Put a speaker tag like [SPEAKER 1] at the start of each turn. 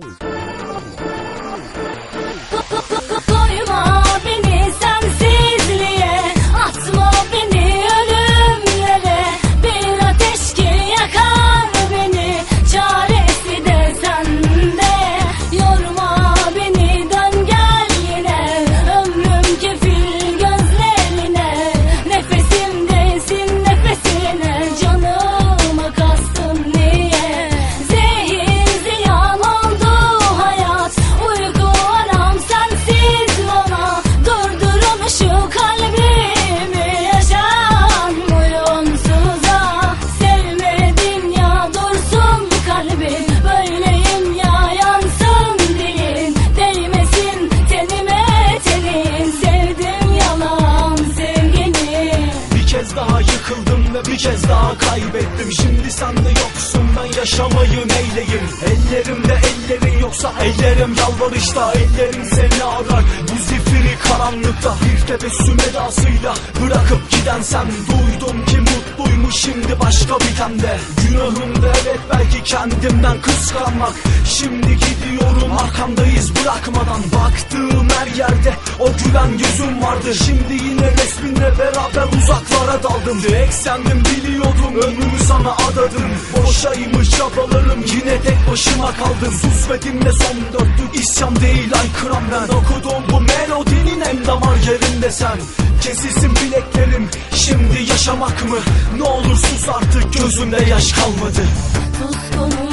[SPEAKER 1] Bye. Ve bir kez daha kaybettim. Şimdi sen de yoksun ben yaşamayı neyleyim? Ellerimde ellerin yoksa ellerim yalvarışta Ellerim seni arar. Bu zifiri karanlıkta Bir tebessüm edasıyla bırakıp giden sen. Duydum ki mutluymuş şimdi başka bir temde. Günahım da evet belki kendimden kıskanmak. Şimdi gidiyorum arkamdayız bırakmadan. Baktığım her yerde o güven yüzüm vardı Şimdi yine resminle beraber uzaklara daldım. Direkt sendim biliyordum. Ömrümü sana adadım. Boşaymış çabalarım. Yine tek başıma kaldım. Sus ve son dörtlük isyan değil. Aykıram ben. Okuduğum bu melodinin en damar yerinde sen. Kesilsin bileklerim. Şimdi yaşamak mı? Ne olur sus artık. Gözümde yaş kalmadı.
[SPEAKER 2] Suskunum